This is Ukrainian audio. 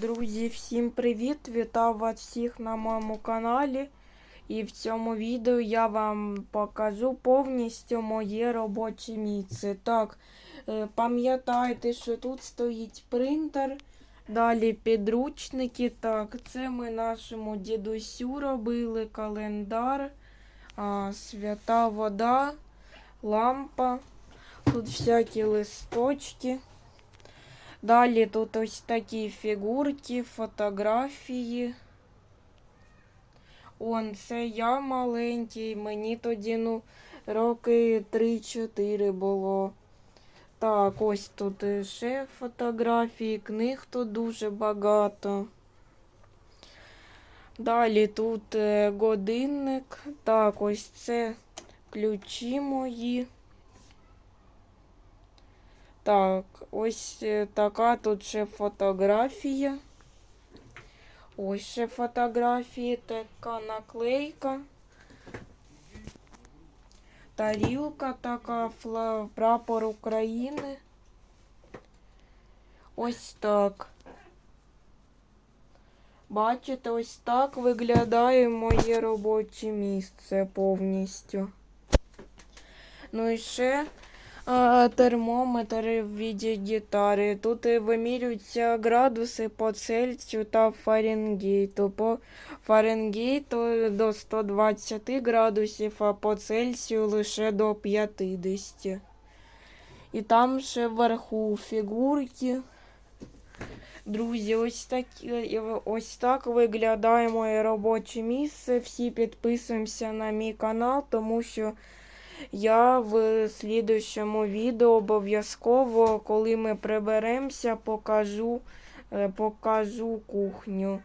Друзі, всім привіт! Вітаю вас всіх на моєму каналі. І в цьому відео я вам покажу повністю моє робоче місце. Так, е, пам'ятайте, що тут стоїть принтер. Далі підручники. Так, це ми нашому дідусю робили календар, свята вода, лампа. Тут всякі листочки. Далі тут ось такі фігурки, фотографії. Он, це я маленький, мені тоді, ну, роки 3-4 було. Так, ось тут ще фотографії, книг тут дуже багато. Далі тут е, годинник. Так, ось це ключі мої. Так, ось е, така тут ще фотографія. Ось ще фотографії, така наклейка. Тарілка така, прапор України. Ось так. Бачите, ось так виглядає моє робоче місце повністю. Ну і ще а, термометр в віді гітари. Тут вимірюються градуси по Цельсію та Фаренгейту. По Фаренгейту до 120 градусів, а по Цельсію лише до 50. І там ще вверху фігурки. Друзі, ось так, ось так виглядає моє робоче місце. Всі підписуємося на мій канал, тому що я в слідущому відео обов'язково, коли ми приберемося, покажу, е, покажу кухню.